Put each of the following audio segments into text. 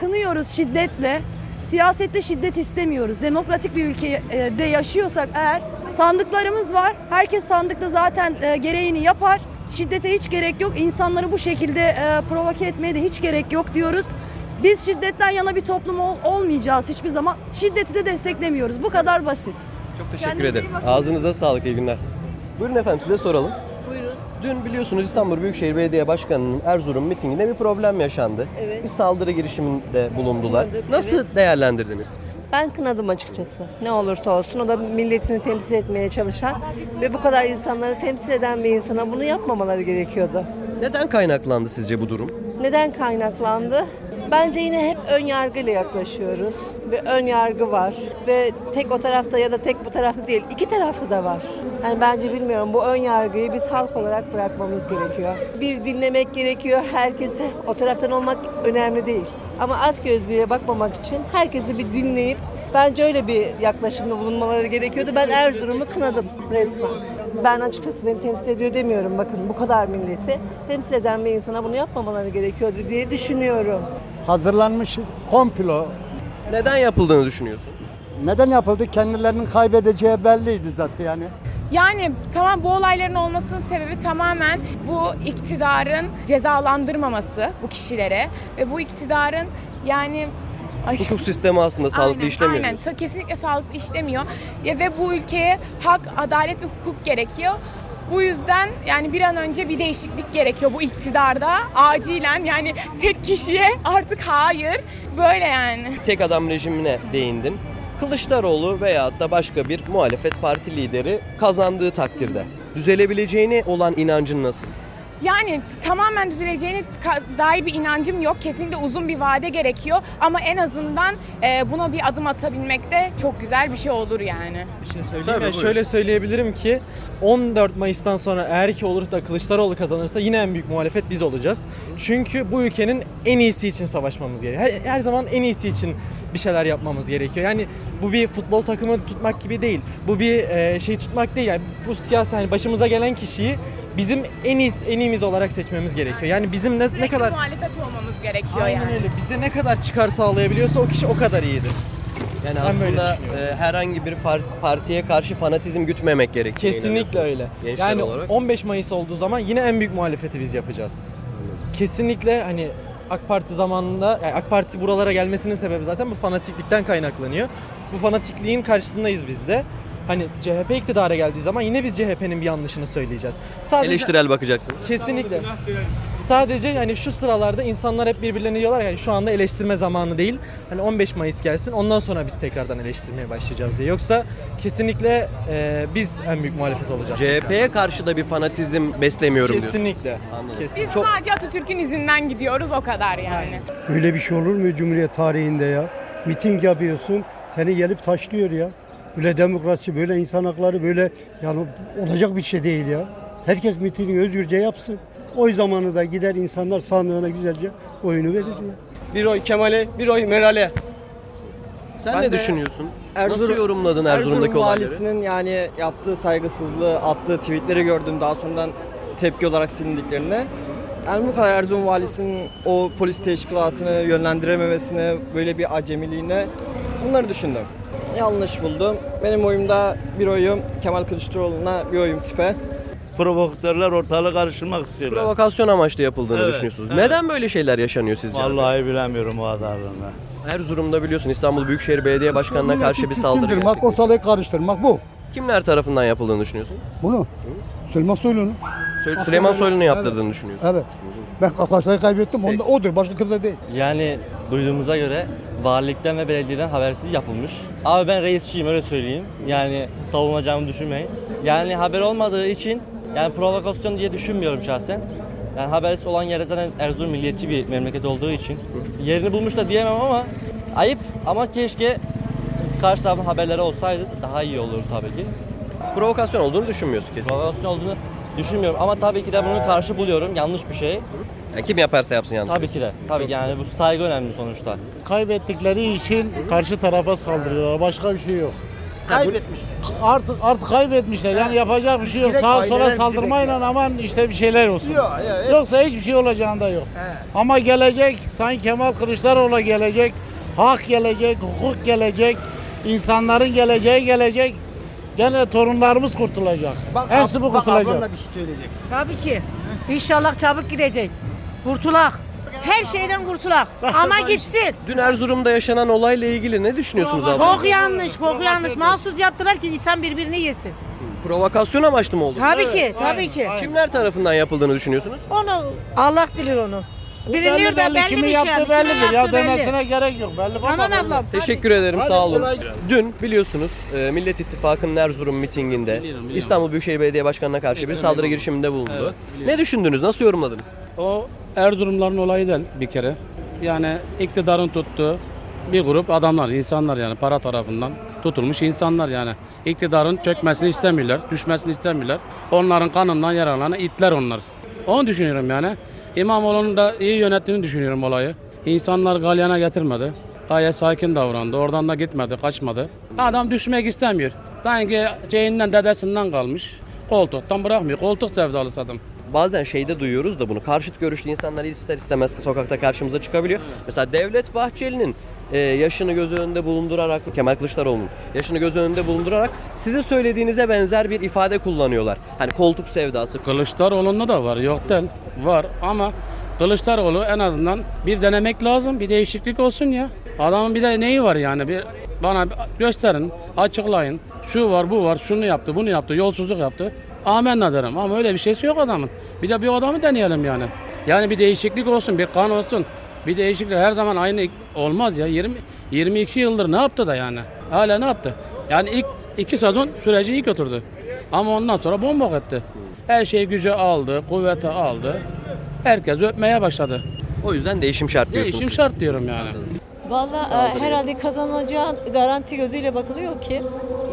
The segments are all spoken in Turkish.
kınıyoruz şiddetle. Siyasette şiddet istemiyoruz. Demokratik bir ülkede yaşıyorsak eğer sandıklarımız var. Herkes sandıkta zaten e, gereğini yapar. Şiddete hiç gerek yok. İnsanları bu şekilde e, provoke etmeye de hiç gerek yok diyoruz. Biz şiddetten yana bir toplum ol- olmayacağız hiçbir zaman. Şiddeti de desteklemiyoruz. Bu kadar basit. Çok teşekkür Kendinize ederim. Ağzınıza sağlık, iyi günler. Buyurun efendim size soralım. Dün biliyorsunuz İstanbul Büyükşehir Belediye Başkanı'nın Erzurum mitinginde bir problem yaşandı. Evet. Bir saldırı girişiminde bulundular. Bulunduk, Nasıl değerlendirdiniz? Ben kınadım açıkçası. Ne olursa olsun o da milletini temsil etmeye çalışan ve bu kadar insanları temsil eden bir insana bunu yapmamaları gerekiyordu. Neden kaynaklandı sizce bu durum? Neden kaynaklandı? Bence yine hep ön yargıyla yaklaşıyoruz ve ön yargı var ve tek o tarafta ya da tek bu tarafta değil iki tarafta da var. Yani bence bilmiyorum bu ön yargıyı biz halk olarak bırakmamız gerekiyor. Bir dinlemek gerekiyor herkese o taraftan olmak önemli değil. Ama at gözlüğüyle bakmamak için herkesi bir dinleyip bence öyle bir yaklaşımda bulunmaları gerekiyordu. Ben Erzurum'u kınadım resmen. Ben açıkçası beni temsil ediyor demiyorum. Bakın bu kadar milleti temsil eden bir insana bunu yapmamaları gerekiyordu diye düşünüyorum. Hazırlanmış komplo. Neden yapıldığını düşünüyorsun? Neden yapıldı? Kendilerinin kaybedeceği belliydi zaten yani. Yani tamam bu olayların olmasının sebebi tamamen bu iktidarın cezalandırmaması bu kişilere ve bu iktidarın yani Ay, Hukuk sistemi aslında sağlıklı aynen, işlemiyor. Aynen, kesinlikle sağlıklı işlemiyor ya ve bu ülkeye hak, adalet ve hukuk gerekiyor. Bu yüzden yani bir an önce bir değişiklik gerekiyor bu iktidarda. Acilen yani tek kişiye artık hayır. Böyle yani. Tek adam rejimine değindin. Kılıçdaroğlu veya da başka bir muhalefet parti lideri kazandığı takdirde düzelebileceğine olan inancın nasıl? Yani tamamen düzeleceğine dair bir inancım yok. Kesinlikle uzun bir vade gerekiyor. Ama en azından e, buna bir adım atabilmek de çok güzel bir şey olur yani. Bir şey söyleyeyim Tabii, ya şöyle söyleyebilirim ki 14 Mayıs'tan sonra eğer ki olur da Kılıçdaroğlu kazanırsa yine en büyük muhalefet biz olacağız. Çünkü bu ülkenin en iyisi için savaşmamız gerekiyor. Her, her zaman en iyisi için bir şeyler yapmamız gerekiyor. Yani bu bir futbol takımı tutmak gibi değil. Bu bir e, şey tutmak değil. Yani bu siyasi hani başımıza gelen kişiyi bizim en iyisi, en iyimiz olarak seçmemiz gerekiyor. Yani bizim ne, ne Sürekli kadar muhalefet olmamız gerekiyor Aynen yani. öyle. Bize ne kadar çıkar sağlayabiliyorsa o kişi o kadar iyidir. Yani Ben böyle aslında düşünüyorum. e, herhangi bir far- partiye karşı fanatizm gütmemek gerekiyor. Kesinlikle öyle. Gençler yani olarak. 15 Mayıs olduğu zaman yine en büyük muhalefeti biz yapacağız. Kesinlikle hani AK Parti zamanında yani AK Parti buralara gelmesinin sebebi zaten bu fanatiklikten kaynaklanıyor. Bu fanatikliğin karşısındayız biz de. Hani CHP iktidara geldiği zaman yine biz CHP'nin bir yanlışını söyleyeceğiz. Sadece Eleştirel bakacaksın. Kesinlikle. Sadece hani şu sıralarda insanlar hep birbirlerine diyorlar yani şu anda eleştirme zamanı değil. Hani 15 Mayıs gelsin ondan sonra biz tekrardan eleştirmeye başlayacağız diye. Yoksa kesinlikle e, biz en büyük muhalefet olacağız. CHP'ye karşı da bir fanatizm beslemiyorum diyorsun. Kesinlikle. Anladım. Kesin. Biz Çok sadece Atatürk'ün izinden gidiyoruz o kadar yani. Böyle bir şey olur mu Cumhuriyet tarihinde ya? Miting yapıyorsun, seni gelip taşlıyor ya. Böyle demokrasi, böyle insan hakları, böyle yani olacak bir şey değil ya. Herkes mitingi özgürce yapsın. Oy zamanı da gider insanlar sandığına güzelce oyunu verir ya. Bir oy Kemal'e, bir oy Meral'e. Sen Ben ne düşünüyorsun? Erzurum- Nasıl yorumladın Erzurum'daki Erzurum olayları? valisinin yani yaptığı saygısızlığı, attığı tweetleri gördüm daha sonradan tepki olarak silindiklerini. Yani bu kadar Erzurum valisinin o polis teşkilatını yönlendirememesine, böyle bir acemiliğine bunları düşündüm. Yanlış buldum. Benim oyumda bir oyum Kemal Kılıçdaroğlu'na, bir oyum tipe. provokatörler ortalığı karıştırmak istiyorlar. Provokasyon amaçlı yapıldığını Evet, düşünüyorsunuz. evet. Neden böyle şeyler yaşanıyor sizce? Vallahi bilemiyorum o kadarını. Erzurum'da biliyorsun İstanbul Büyükşehir Belediye Başkanı'na karşı bir saldırı gerçekleşti. ortalığı karıştırmak bu. Kimler tarafından yapıldığını düşünüyorsun? Bunu. Süleyman Soylu'nun. Sö- Süleyman Soylu'nun yaptırdığını düşünüyorsun. Evet. Ben arkadaşları kaybettim. Onda odur. Başka kimse değil. Yani duyduğumuza göre valilikten ve belediyeden habersiz yapılmış. Abi ben reisçiyim öyle söyleyeyim. Yani savunacağımı düşünmeyin. Yani haber olmadığı için yani provokasyon diye düşünmüyorum şahsen. Yani habersiz olan yerde zaten Erzurum milliyetçi bir memleket olduğu için yerini bulmuş da diyemem ama ayıp ama keşke karşı tarafın haberleri olsaydı daha iyi olurdu tabii ki. Provokasyon olduğunu düşünmüyorsun kesin. Provokasyon olduğunu düşünmüyorum ama tabii ki de bunu karşı buluyorum. Yanlış bir şey. Ya kim yaparsa yapsın yanlış. Tabii ki de. Tabii yani bu saygı önemli sonuçta. Kaybettikleri için karşı tarafa saldırıyorlar. Başka bir şey yok. Kaybetmiş. Artık artık kaybetmişler. Yani yapacak bir şey yok. Direkt Sağa aileler sola bizi saldırmayla aman işte bir şeyler olsun. Yok, ya, evet. Yoksa hiçbir şey olacağında yok. Ama gelecek Sayın Kemal Kılıçdaroğlu gelecek. Hak gelecek, hukuk gelecek. insanların geleceği gelecek. Gene torunlarımız kurtulacak. Hepsi bu bak kurtulacak. ablam da bir şey söyleyecek. Tabii ki. İnşallah çabuk gidecek. Kurtulak. Her şeyden kurtulak. Ama gitsin. Dün Erzurum'da yaşanan olayla ilgili ne düşünüyorsunuz abla? Çok yanlış, çok yanlış. Mahsus yaptılar ki insan birbirini yesin. Provokasyon amaçlı mı oldu? Tabii ki, tabii ki. Kimler tarafından yapıldığını düşünüyorsunuz? Onu Allah bilir onu. Bu Biliniyor da belli kimin bir şey. yaptığı yani. bellidir. Kimin Ya yaptığı belli. demesine gerek yok. Belli baba Tamam belli. ablam. Teşekkür ederim Hadi sağ olun. kolay Dün biliyorsunuz e, Millet İttifakı'nın Erzurum mitinginde İstanbul Büyükşehir Belediye Başkanı'na karşı bir saldırı girişiminde bulundu. Ne düşündünüz? Nasıl yorumladınız? O Erzurumların olayı değil bir kere. Yani iktidarın tuttuğu bir grup adamlar, insanlar yani para tarafından tutulmuş insanlar yani. İktidarın çökmesini istemiyorlar, düşmesini istemiyorlar. Onların kanından yararlanan itler onlar. Onu düşünüyorum yani. İmamoğlu'nun da iyi yönettiğini düşünüyorum olayı. İnsanlar galyana getirmedi. Gayet sakin davrandı. Oradan da gitmedi, kaçmadı. Adam düşmek istemiyor. Sanki şeyinden, dedesinden kalmış. Koltuktan bırakmıyor. Koltuk sevdalısı adam. Bazen şeyde duyuyoruz da bunu. Karşıt görüşlü insanlar ister istemez sokakta karşımıza çıkabiliyor. Mesela Devlet Bahçeli'nin e, yaşını göz önünde bulundurarak, Kemal Kılıçdaroğlu'nun yaşını göz önünde bulundurarak sizin söylediğinize benzer bir ifade kullanıyorlar. Hani koltuk sevdası. Kılıçdaroğlu'nda da var yok değil. Var ama Kılıçdaroğlu en azından bir denemek lazım. Bir değişiklik olsun ya. Adamın bir de neyi var yani? Bir bana gösterin, açıklayın. Şu var, bu var, şunu yaptı, bunu yaptı, yolsuzluk yaptı. Amenna derim ama öyle bir şeysi yok adamın. Bir de bir adamı deneyelim yani. Yani bir değişiklik olsun, bir kan olsun. Bir değişiklik her zaman aynı olmaz ya. 20 22 yıldır ne yaptı da yani? Hala ne yaptı? Yani ilk iki sezon süreci iyi götürdü. Ama ondan sonra bombok etti. Her şey gücü aldı, kuvveti aldı. Herkes öpmeye başladı. O yüzden değişim şart diyorsunuz. Değişim şart diyorum yani. Vallahi e, herhalde kazanacağı garanti gözüyle bakılıyor ki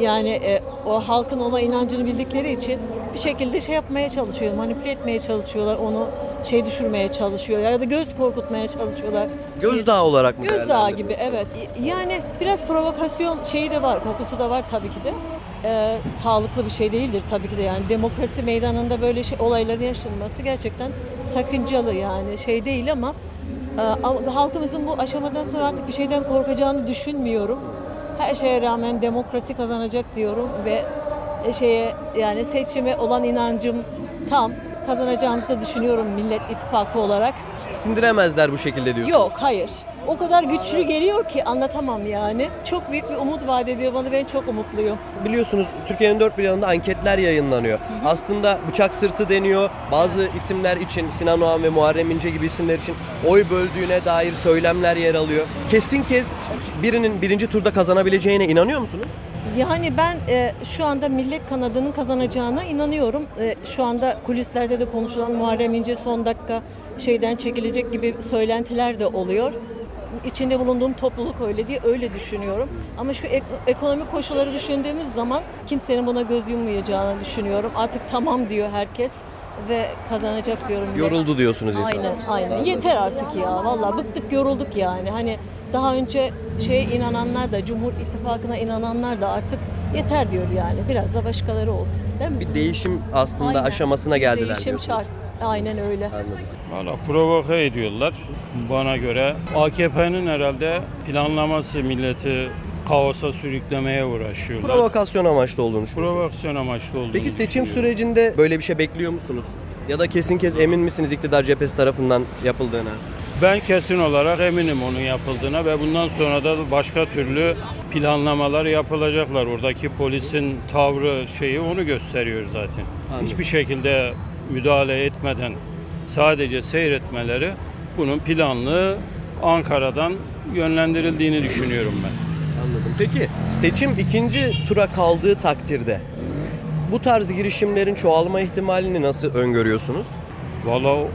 yani e, o halkın ona inancını bildikleri için bir şekilde şey yapmaya çalışıyor, manipüle etmeye çalışıyorlar, onu şey düşürmeye çalışıyorlar ya da göz korkutmaya çalışıyorlar. Gözdağı olarak mı Gözdağı gibi evet. Yani biraz provokasyon şeyi de var, kokusu da var tabii ki de. Ee, sağlıklı bir şey değildir tabii ki de yani demokrasi meydanında böyle şey olayların yaşanması gerçekten sakıncalı yani şey değil ama e, halkımızın bu aşamadan sonra artık bir şeyden korkacağını düşünmüyorum. Her şeye rağmen demokrasi kazanacak diyorum ve şeye yani seçime olan inancım tam kazanacağımızı düşünüyorum Millet İttifakı olarak. Sindiremezler bu şekilde diyorsunuz. Yok hayır. O kadar güçlü geliyor ki anlatamam yani. Çok büyük bir umut vaat ediyor bana. Ben çok umutluyum. Biliyorsunuz Türkiye'nin dört bir yanında anketler yayınlanıyor. Aslında bıçak sırtı deniyor. Bazı isimler için Sinan Oğan ve Muharrem İnce gibi isimler için oy böldüğüne dair söylemler yer alıyor. Kesin kez birinin birinci turda kazanabileceğine inanıyor musunuz? Yani ben e, şu anda millet kanadının kazanacağına inanıyorum. E, şu anda kulislerde de konuşulan Muharrem İnce son dakika şeyden çekilecek gibi söylentiler de oluyor. İçinde bulunduğum topluluk öyle diye öyle düşünüyorum. Ama şu ek- ekonomik koşulları düşündüğümüz zaman kimsenin buna göz yummayacağını düşünüyorum. Artık tamam diyor herkes ve kazanacak diyorum. Yoruldu diyorsunuz insan. Aynen, aynen. Yeter artık ya. Vallahi bıktık, yorulduk yani. Hani daha önce şeye inananlar da, Cumhur İttifakı'na inananlar da artık yeter diyor yani. Biraz da başkaları olsun, değil mi? Bir değişim aslında Aynen. aşamasına geldiler Değişim diyorsunuz. şart. Aynen öyle. Anladım. Valla provoke ediyorlar bana göre. AKP'nin herhalde planlaması milleti kaosa sürüklemeye uğraşıyorlar. Provokasyon amaçlı olduğunu düşünüyorsunuz. Provokasyon amaçlı olduğunu Peki seçim düşünüyorum. sürecinde böyle bir şey bekliyor musunuz? Ya da kesin kez emin misiniz iktidar cephesi tarafından yapıldığına? Ben kesin olarak eminim onun yapıldığına ve bundan sonra da başka türlü planlamalar yapılacaklar. Oradaki polisin tavrı şeyi onu gösteriyor zaten. Anladım. Hiçbir şekilde müdahale etmeden sadece seyretmeleri bunun planlı Ankara'dan yönlendirildiğini düşünüyorum ben. Anladım. Peki seçim ikinci tura kaldığı takdirde bu tarz girişimlerin çoğalma ihtimalini nasıl öngörüyorsunuz? Valla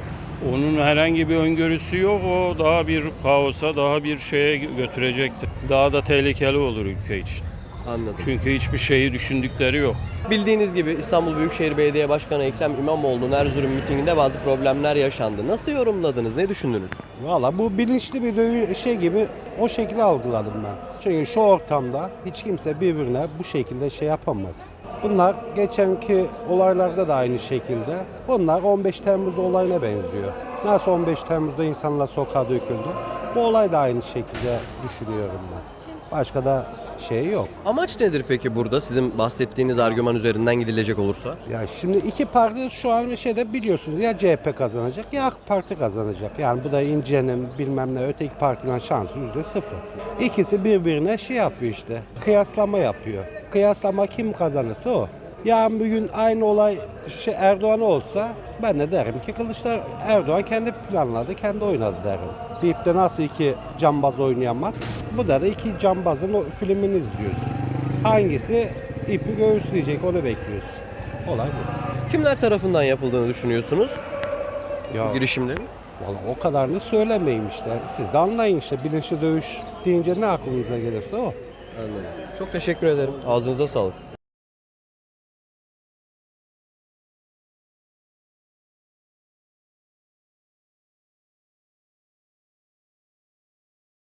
onun herhangi bir öngörüsü yok. O daha bir kaosa, daha bir şeye götürecektir. Daha da tehlikeli olur ülke için. Anladım. Çünkü hiçbir şeyi düşündükleri yok. Bildiğiniz gibi İstanbul Büyükşehir Belediye Başkanı Ekrem İmamoğlu'nun Erzurum mitinginde bazı problemler yaşandı. Nasıl yorumladınız? Ne düşündünüz? Valla bu bilinçli bir dövü- şey gibi o şekilde algıladım ben. Çünkü şu ortamda hiç kimse birbirine bu şekilde şey yapamaz. Bunlar geçenki olaylarda da aynı şekilde. Bunlar 15 Temmuz olayına benziyor. Nasıl 15 Temmuz'da insanlar sokağa döküldü? Bu olay da aynı şekilde düşünüyorum ben. Başka da şey yok. Amaç nedir peki burada sizin bahsettiğiniz argüman üzerinden gidilecek olursa? Ya şimdi iki parti şu an bir şeyde biliyorsunuz ya CHP kazanacak ya AK Parti kazanacak. Yani bu da İnce'nin bilmem ne öteki partinin şansı yüzde sıfır. İkisi birbirine şey yapıyor işte kıyaslama yapıyor. Kıyaslama kim kazanırsa o. Yarın bir gün aynı olay şey Erdoğan olsa ben de derim ki Kılıçlar Erdoğan kendi planladı, kendi oynadı derim. Bir ipte nasıl iki cambaz oynayamaz? Bu da, da iki cambazın o filmini izliyoruz. Hangisi ipi göğüsleyecek onu bekliyoruz. Olay bu. Kimler tarafından yapıldığını düşünüyorsunuz Ya bu girişimlerin? vallahi o kadarını söylemeyeyim işte. Siz de anlayın işte bilinçli dövüş deyince ne aklınıza gelirse o. Anladım. Çok teşekkür ederim. Ağzınıza sağlık.